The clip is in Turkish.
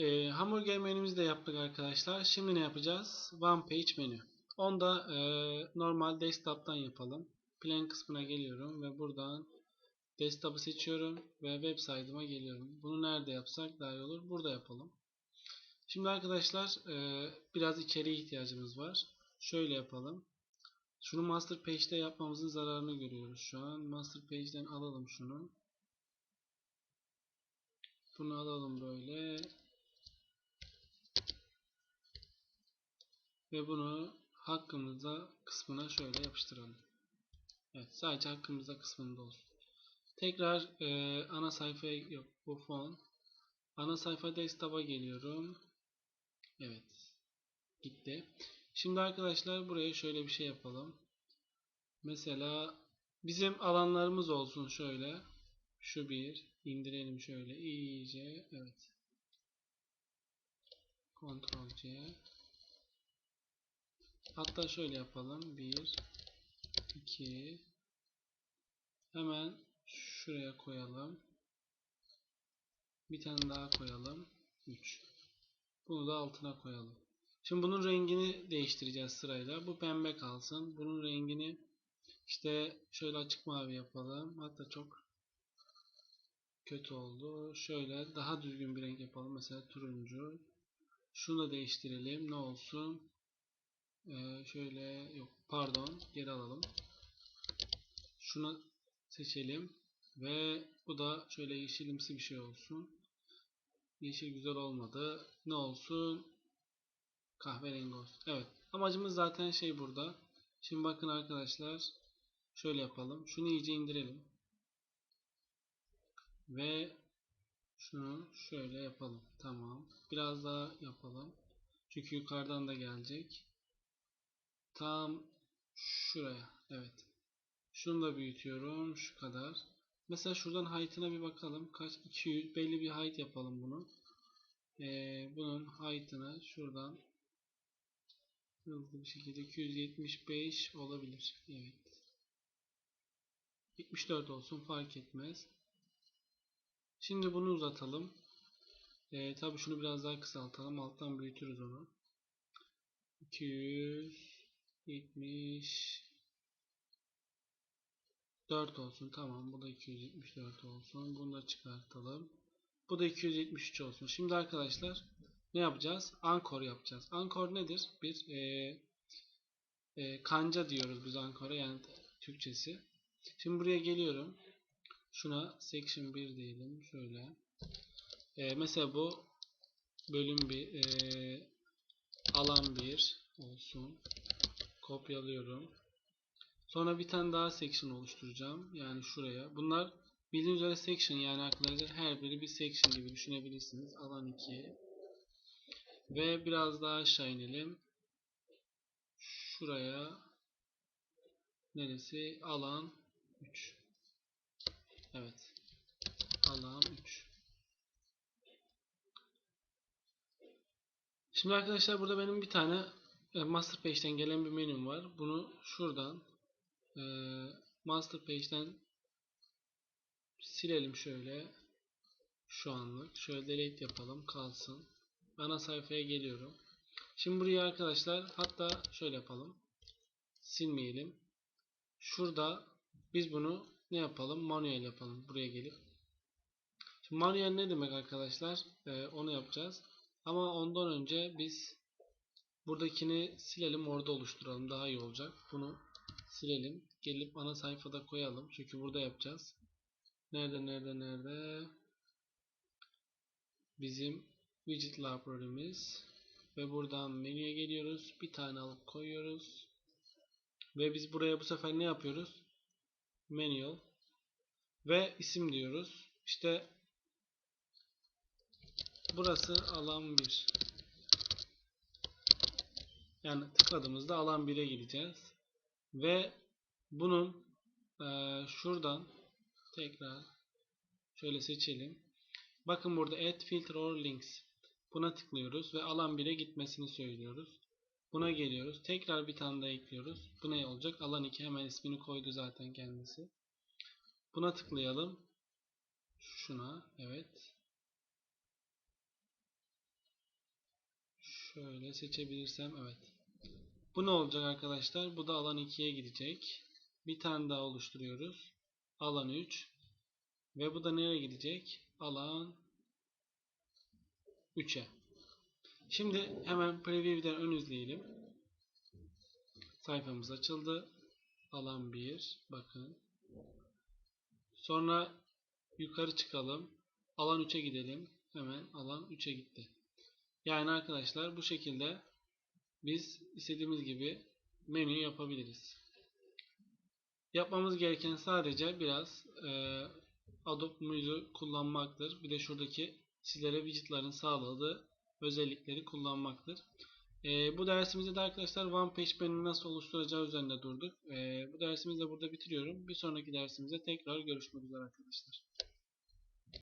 Ee, hamburger menümüzü de yaptık arkadaşlar. Şimdi ne yapacağız? One page menü. Onu da e, normal desktop'tan yapalım. Plan kısmına geliyorum ve buradan desktop'ı seçiyorum ve web saydıma geliyorum. Bunu nerede yapsak daha iyi olur? Burada yapalım. Şimdi arkadaşlar e, biraz içeriye ihtiyacımız var. Şöyle yapalım. Şunu master page'de yapmamızın zararını görüyoruz şu an. Master page'den alalım şunu. Bunu alalım böyle. Ve bunu hakkımızda kısmına şöyle yapıştıralım. Evet sadece hakkımızda kısmında olsun. Tekrar e, ana sayfaya yok bu fon. Ana sayfa desktop'a geliyorum. Evet. Gitti. Şimdi arkadaşlar buraya şöyle bir şey yapalım. Mesela bizim alanlarımız olsun şöyle. Şu bir. indirelim şöyle iyice. Evet. Ctrl C. Hatta şöyle yapalım. 1 2 Hemen şuraya koyalım. Bir tane daha koyalım. 3 Bunu da altına koyalım. Şimdi bunun rengini değiştireceğiz sırayla. Bu pembe kalsın. Bunun rengini işte şöyle açık mavi yapalım. Hatta çok kötü oldu. Şöyle daha düzgün bir renk yapalım. Mesela turuncu. Şunu da değiştirelim. Ne olsun? Ee, şöyle yok pardon geri alalım. Şunu seçelim ve bu da şöyle yeşilimsi bir şey olsun. Yeşil güzel olmadı. Ne olsun? Kahverengi olsun. Evet. Amacımız zaten şey burada. Şimdi bakın arkadaşlar. Şöyle yapalım. Şunu iyice indirelim. Ve şunu şöyle yapalım. Tamam. Biraz daha yapalım. Çünkü yukarıdan da gelecek. Tam şuraya. Evet. Şunu da büyütüyorum. Şu kadar. Mesela şuradan height'ına bir bakalım. Kaç? 200. Belli bir height yapalım bunu. Ee, bunun height'ını şuradan hızlı bir şekilde 275 olabilir. Evet. 74 olsun fark etmez. Şimdi bunu uzatalım. Ee, Tabi şunu biraz daha kısaltalım. Alttan büyütürüz onu. 274 olsun. Tamam. Bu da 274 olsun. Bunu da çıkartalım. Bu da 273 olsun. Şimdi arkadaşlar ne yapacağız? Ankor yapacağız. Ankor nedir? Bir e, e, kanca diyoruz biz ankora yani Türkçesi. Şimdi buraya geliyorum. Şuna section 1 diyelim. Şöyle. E, mesela bu bölüm bir e, alan 1 olsun. Kopyalıyorum. Sonra bir tane daha section oluşturacağım. Yani şuraya. Bunlar bildiğiniz üzere section yani arkadaşlar her biri bir section gibi düşünebilirsiniz. Alan 2. Ve biraz daha aşağı inelim. Şuraya neresi? Alan 3. Evet. Alan 3. Şimdi arkadaşlar burada benim bir tane master page'den gelen bir menüm var. Bunu şuradan e, master page'den silelim şöyle şu anlık. Şöyle delete yapalım kalsın. Ana sayfaya geliyorum. Şimdi buraya arkadaşlar hatta şöyle yapalım. Silmeyelim. Şurada biz bunu ne yapalım? Manuel yapalım. Buraya gelip. Şimdi manuel ne demek arkadaşlar? Ee, onu yapacağız. Ama ondan önce biz buradakini silelim orada oluşturalım. Daha iyi olacak. Bunu silelim. Gelip ana sayfada koyalım. Çünkü burada yapacağız. Nerede nerede nerede? Bizim widget library'miz. Ve buradan menüye geliyoruz. Bir tane alıp koyuyoruz. Ve biz buraya bu sefer ne yapıyoruz? Manual. Ve isim diyoruz. İşte burası alan 1. Yani tıkladığımızda alan 1'e gideceğiz. Ve bunun e, şuradan tekrar şöyle seçelim. Bakın burada add filter or links. Buna tıklıyoruz ve alan 1'e gitmesini söylüyoruz. Buna geliyoruz. Tekrar bir tane daha ekliyoruz. Bu ne olacak? Alan 2 hemen ismini koydu zaten kendisi. Buna tıklayalım. Şuna. Evet. Şöyle seçebilirsem evet. Bu ne olacak arkadaşlar? Bu da alan 2'ye gidecek. Bir tane daha oluşturuyoruz. Alan 3. Ve bu da nereye gidecek? Alan 3'e. Şimdi hemen preview'den ön izleyelim. Sayfamız açıldı. Alan 1. Bakın. Sonra yukarı çıkalım. Alan 3'e gidelim. Hemen alan 3'e gitti. Yani arkadaşlar bu şekilde biz istediğimiz gibi menü yapabiliriz. Yapmamız gereken sadece biraz e, Adobe Muse'u kullanmaktır. Bir de şuradaki sizlere widgetların sağladığı özellikleri kullanmaktır. E, bu dersimizde de arkadaşlar One Page Panel'i nasıl oluşturacağı üzerinde durduk. E, bu dersimizi de burada bitiriyorum. Bir sonraki dersimizde tekrar görüşmek üzere arkadaşlar.